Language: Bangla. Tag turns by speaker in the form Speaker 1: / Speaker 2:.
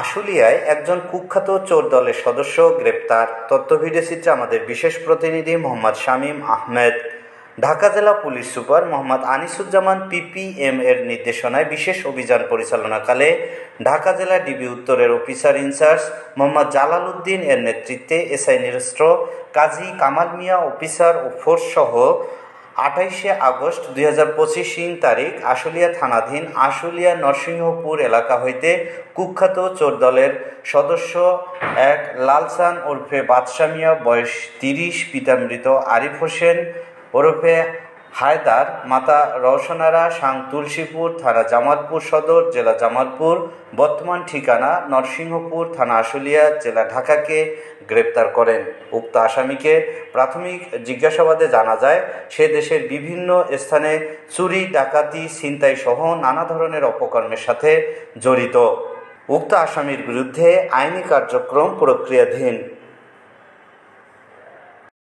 Speaker 1: আশুলিয়ায় একজন কুখ্যাত চোর দলের সদস্য গ্রেপ্তার। তথ্য ভিডিও চিত্রে আমাদের বিশেষ প্রতিনিধি মোহাম্মদ শামীম আহমেদ। ঢাকা জেলা police super Mohammad Anisuzzaman PPM এর নির্দেশনায় বিশেষ অভিযান পরিচালনাকালে ঢাকা জেলা ডিবি উত্তরের officer in charge Mohammad Jalal Uddin এর নেতৃত্বে এসআই নিরস্ত্র, কাজী কামাল মিয়া অফিসার ও ফোর্স সহ আঠাইশে আগস্ট দুই হাজার পঁচিশ তারিখ আশুলিয়া থানাধীন আশুলিয়া নরসিংহপুর এলাকা হইতে কুখ্যাত চোর দলের সদস্য এক লালসান ওরফে বাদশামিয়া বয়স তিরিশ পিতামৃত আরিফ হোসেন ওরফে হায়দার, মাতা রওশনারা সাং তুলসীপুর থানা জামালপুর সদর, জেলা জামালপুর, বর্তমান ঠিকানা নরসিংহপুর থানা আশুলিয়া, জেলা ঢাকাকে গ্রেপ্তার করেন। উক্ত আসামিকে প্রাথমিক জিজ্ঞাসাবাদে জানা যায়, সে দেশের বিভিন্ন স্থানে চুরি, ডাকাতি, ছিনতাই সহ নানা ধরনের অপকর্মের সাথে জড়িত। উক্ত আসামির বিরুদ্ধে আইনি কার্যক্রম প্রক্রিয়াধীন।